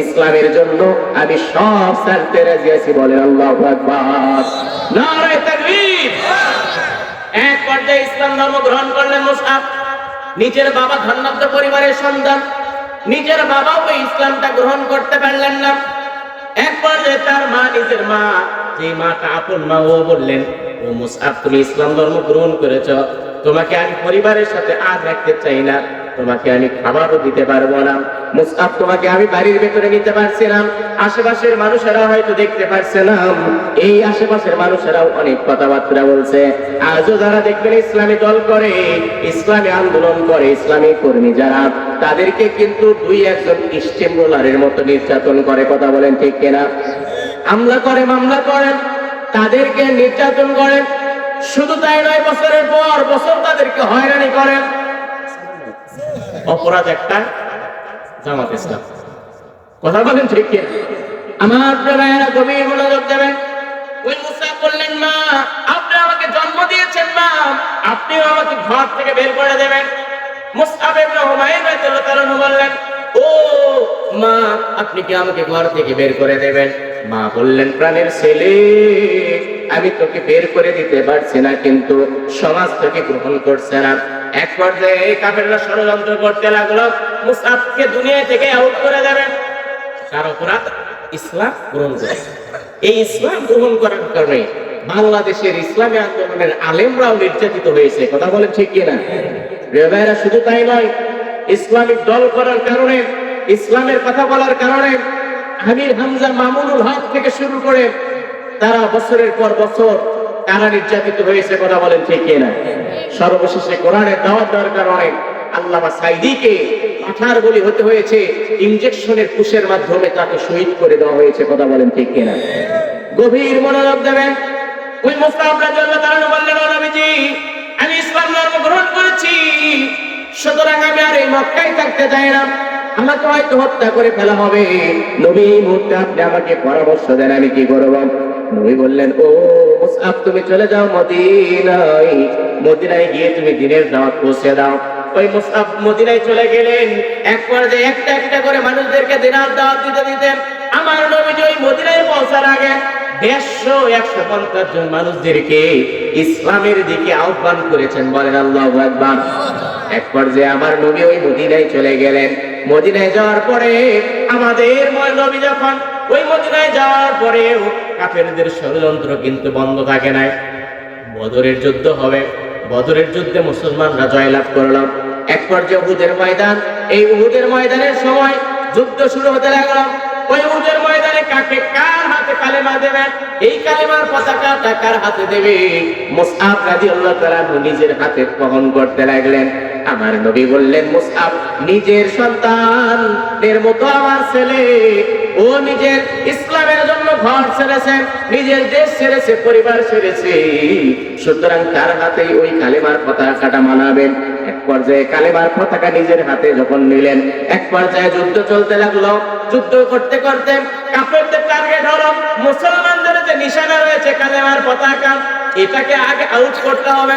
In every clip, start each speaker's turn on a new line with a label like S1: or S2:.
S1: ইসলামের জন্য আমি সব ছাড়তে রাজি আছি, বলেন আল্লাহু এক পর্যায়ে ইসলাম ধর্ম গ্রহণ করলেন মুসআব নিজের বাবা ধন্যাব্দ পরিবারের সন্তান। নিজের বাবাও ইসলামটা গ্রহণ করতে পারলেন না। এক পর্যায়ে তার মা, নিজের মা, যে মাটা আপন মা, ও বললেন ও মুসআব তুমি ইসলাম ধর্ম গ্রহণ করেছ, তোমাকে আমি পরিবারের সাথে আর রাখতে চাই না, তোমাকে আমি খাবারও দিতে পারব না। মুসআব তোমাকে আমি বাড়ির ভেতরে নিতে পারছি না, আশেপাশের মানুষেরা হয়তো দেখতে পারছে না। এই আশেপাশের মানুষেরাও অনেক কথাবার্তা বলছে। আজও যারা দেখবেন ইসলামী দল করে, ইসলামী আন্দোলন করে, ইসলামী কর্মী যারা, তাদেরকে কিন্তু দুই একজন স্টিম রোলারের মতো নির্যাতন করে, কথা বলেন ঠিক কিনা? হামলা করে, মামলা করেন। তাদেরকে নির্যাতন করেন শুধু তাই নয়, বছরের পর বছর তাদেরকে হয়রানি করেন অপরাধ একটা, জামাত ইসলাম। কথা বলেন ঠিক আমার প্রেমায়রা গভীর মনোযোগ দেবেন। ওই মুসা বললেন, মা, আপনি আমাকে জন্ম দিয়েছেন, মা। আপনিও আমাকে ঘর থেকে বের করে দেবেন। মুসআব ইবনে উমাইর রাদিয়াল্লাহু তাআলা বললেন, ও মা, আপনি কি আমাকে ঘর থেকে বের করে দেবেন? মা বললেন, প্রাণের ছেলে, আমি তোকে বের করে দিতে পারছি না, কিন্তু সমাজ তোকে গ্রহণ করছে না। এক পর্যায়ে এই কাফেররা ষড়যন্ত্র করতে লাগল। মুসআবকে দুনিয়া থেকে আউট করে দেবেন তার অপরাধ ইসলাম গ্রহণ করে। এই ইসলাম গ্রহণ করার কারণে বাংলাদেশের ইসলামী আন্দোলনের আলেমরাও নির্যাতিত হয়েছে। কথা বলেন ঠিক কিনা? প্রিয় ভাইরা, শুধু তাই নয়, ইসলামিক দল করার কারণে, ইসলামের কথা বলার কারণে আমির হামজা মামুনুল হক থেকে শুরু করে তারা বছরের পর বছর তারা নির্যাতিত হয়েছে কথা বলেন ঠিক কিনা? সর্বশেষে কোরআনের দাওয়াত দেওয়ার কারণে আল্লামা সাইদিকে পাঠার বলি হতে হয়েছে মাধ্যমে তাকে শহীদ করে দেওয়া হয়েছে কথা বলেন ঠিক কিনা? গভীর মনোযোগ দেবেন। ওই মুস্তাফ বললেন, ও আমি ইসলাম ধর্ম গ্রহণ করেছি। সুতরাং আমি আর এই মক্কায় থাকতে চাই না। আমাকে হয়তো হত্যা করে ফেলা হবে। নবী মুহূর্তে আপনি আমাকে পরামর্শ দেন, আমি কি করব? নবী বললেন, ও মুসআব, তুমি চলে যাও মদিনায়। মদিনায় গিয়ে তুমি দিনের দাওয়াত পৌঁছে দাও। ওই মদিনায় চলে গেলেন। এক পর্যায়ে একটা একটা করে মানুষদেরকে দিনার দাওয়াত দিতে দিতেন। আমার নবীজি ওই মদিনায় পৌঁছার আগে দেড়শো, একশো পঞ্চাশ জন মানুষদেরকে ইসলামের দিকে আহ্বান করেছেন। বলেন আল্লাহ এক পর্যায়ে আমার নবী ওই মদিনায় চলে গেলেন। মদিনায় যাওয়ার পরে আমাদের নবী যখন ওই মদিনায় যাওয়ার পরেও কাফেরদের ষড়যন্ত্র কিন্তু বন্ধ থাকে নাই। বদরের যুদ্ধ হবে, বদরের যুদ্ধে মুসলমানরা জয়লাভ করলাম এক পর্যায়ে উহুদের ময়দান, এই উহুদের ময়দানের সময় যুদ্ধ শুরু হতে লাগল। ওই উহুদের ময়দানে কাকে কার হাতে কালেমা দেবেন এই কালেমার পতাকাটা কার হাতে দেবে? মুসআব রাদিয়াল্লাহু তাআলা নিজের হাতে বহন করতে লাগলেন। আমার নবী বললেন, মুসআব, নিজের সন্তানের মতো আমার ছেলে। ও নিজের ইসলামের জন্য ঘর ছেড়েছে, নিজের দেশ ছেড়েছে, পরিবার ছেড়েছে। সুতরাং তার হাতেই ওই কালেমার পতাকাটা মানাবেন? এক পর্যায়ে কালেমার পতাকা নিজের হাতে যখন নিলেন, এক পর্যায়ে যুদ্ধ চলতে লাগল। যুদ্ধ করতে করতে কাফেরদের টার্গেট হলো, মুসলমানদের যে নিশানা রয়েছে কালেমার পতাকা, এটাকে আগে আউট করতে হবে।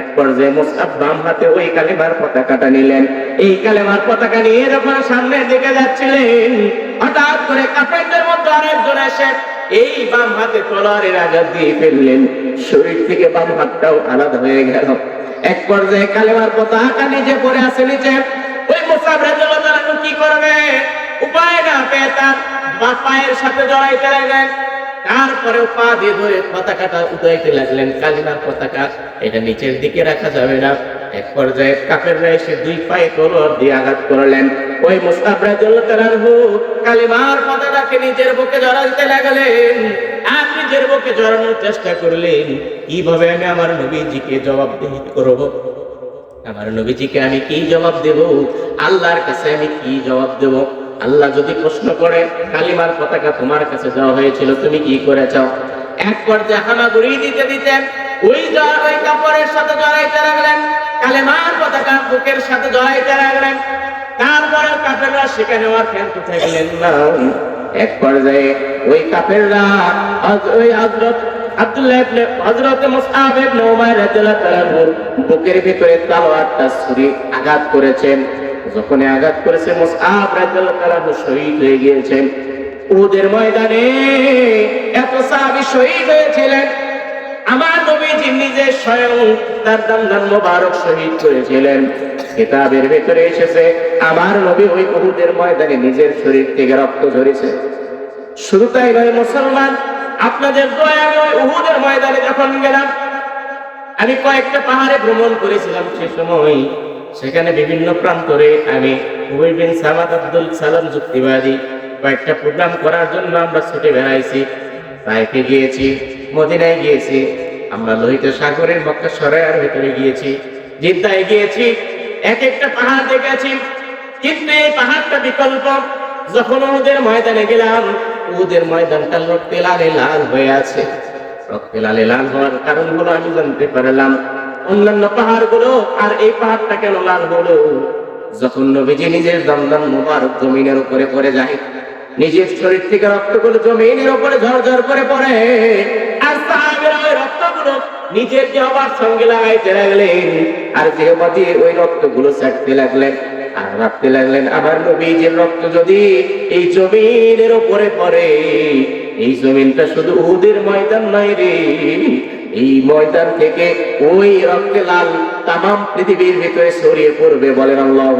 S1: এক পর্যায়ে মুসআব বাম হাতে ওই কালিমার পতাকাটা নিলেন। এই কালিমার পতাকা নিয়ে যখন সামনের দিকে যাচ্ছিলেন, হঠাৎ করে কাফেরদের মধ্যে আরেকজন এসে এই বাম হাতে তলোয়ারের আঘাত দিয়ে ফেললেন। শরীর থেকে বাম হাতটাও আলাদা হয়ে গেল। এক পর্যায়ে কালিমার পতাকা নিচে পড়ে আছে নিচে। ওই রাদিয়াল্লাহু তাআলা কি করবে? উপায় না পেয়ে তার বা পায়ের সাথে জড়াইতে লাগলেন। তারপরে পা দিয়ে ধরে পতাকাটা উঠাইতে লাগলেন কালিমার পতাকা। এটা নিচের দিকে রাখা যাবে না। এক পর্যায়ে কাফেররা এসে দুই পায়ে তলোয়ার দিয়ে আঘাত করলেন। ওই মুস্তাফ তাআলা কালিমার পতাকাকে নিজের বুকে জড়াইতে লাগলেন। আর নিজের বুকে জড়ানোর চেষ্টা করলেন। কীভাবে আমি আমার নবীজিকে জবাবদিহি করব? আমার নবীজিকে আমি কি জবাব দেব? আল্লাহর কাছে আমি কি জবাব দেব? আল্লাহ যদি প্রশ্ন করে, কালিমার পতাকা তোমার কাছে দেওয়া হয়েছিল, তুমি কি করেছ এক পর্যায়ে হামাগুড়ি দিতে দিতেন, ওই জ- ওই কাপড়ের সাথে জড়াইতে লাগলেন, কালেমার পতাকা বুকের সাথে জড়াইতে লাগলেন। তারপরে কাপেররা সেখানে আর উঠে গেলেন না। এক পর্যায়ে ওই কাপেররা ওই হজরত হযরত বুকের ভিতরে তলোয়ারটা ছুরি আঘাত করেছেন। যখন আঘাত করেছে শহীদ হয়ে গিয়েছেন। উহুদের ময়দানে এত সাহাবী শহীদ হয়েছিলেন। আমার নবীজি নিজে স্বয়ং তার দান্দান মোবারক শহীদ করেছিলেন। কিতাবের ভেতরে এসেছে, আমার নবী ওই উহুদের ময়দানে নিজের শরীর থেকে রক্ত ঝরেছে। শুধু তাই নয়, মুসলমান, আপনাদের দয়া ওই উহুদের ময়দানে যখন গেলাম, আমি কয়েকটা পাহাড়ে ভ্রমণ করেছিলাম সে সময়। সেখানে বিভিন্ন প্রান্তরে আমি হুবই বিন সামাদ আব্দুল সালাম যুক্তিবাদী কয়েকটা প্রোগ্রাম করার জন্য আমরা ছুটে বেড়াইছি। তাইফে গিয়েছি, মদিনায় গিয়েছি। আমরা লোহিত সাগরের মক্কা সরাইয়ের ভেতরে গিয়েছি। জিদ্দায় গিয়েছি, এক একটা পাহাড় দেখেছি। কিন্তু এই পাহাড়টা বিকল্প। যখন ওদের ময়দানে গেলাম ওদের ময়দানটা রক্তে লালে লাল হয়ে আছে। রক্তে লালে লাল হওয়ার কারণ হলো আমি জানতে পারলাম অন্যান্য পাহাড়গুলো আর এই পাহাড়টা কেন লাল হলো যখন নবীজি নিজের দমদম মুবারক জমিনের উপরে পড়ে যায়, নিজের শরীর থেকে রক্তগুলো জমিনের উপরে ঝরঝর করে পড়ে, আর সাহাবেরা ওই রক্তগুলো নিজের দেহবার সঙ্গে লাগাইতে লাগলেন, আর দেহবা দিয়ে ওই রক্তগুলো ছাড়তে লাগলেন, আর ভাবতে লাগলেন, আমার নবীজের রক্ত যদি এই জমিনের উপরে পড়ে, এই জমিনটা শুধু উহুদের ময়দান নয় রে। এই ময়দান থেকে ওই রক্তে লাল তামাম পৃথিবীর ভিতরে ছড়িয়ে পড়বে, বলেন আল্লাহু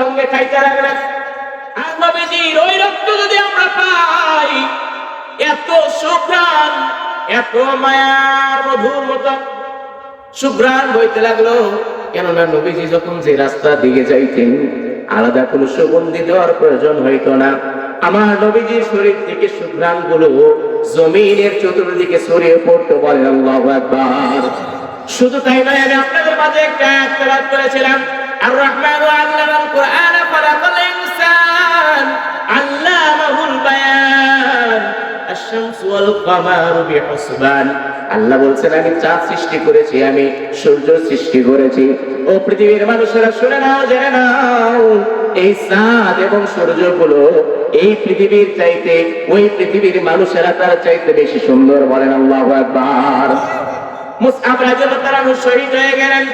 S1: সঙ্গে খাইতে যদি আমরা পাই, এত এত মতো লাগল। কেননা নবীজি যখন যে রাস্তা দিকে যাইতেন, আলাদা কোনো সুগন্ধি দেওয়ার প্রয়োজন হইতো না। আমার নবীজির শরীর থেকে সুঘ্রাণগুলো জমিনের চতুর্দিকে ছড়িয়ে পড়তো বলেন আল্লাহু আকবার। শুধু তাই নয়, আমি আপনাদের মাঝে একটা আয়াত করেছিলাম। আর রহমান আল্লামাল কোরআন খলাকাল ইনসান, আল্লামাহুল বায়ান, আশ-শামস ওয়াল কামারু বিহুসবান। আল্লাহ বলছেন, আমি চাঁদ সৃষ্টি করেছি, আমি সূর্য সৃষ্টি করেছি। ও পৃথিবীর মানুষেরা শুনে নাও, জেনে নাও। এই চাঁদ এবং সূর্যগুলো এই পৃথিবীর চাইতে, ওই পৃথিবীর মানুষেরা তার চাইতে বেশি সুন্দর বলেন আল্লাহ আপনার মুসআব তারা শহীদ হয়ে গেলেন।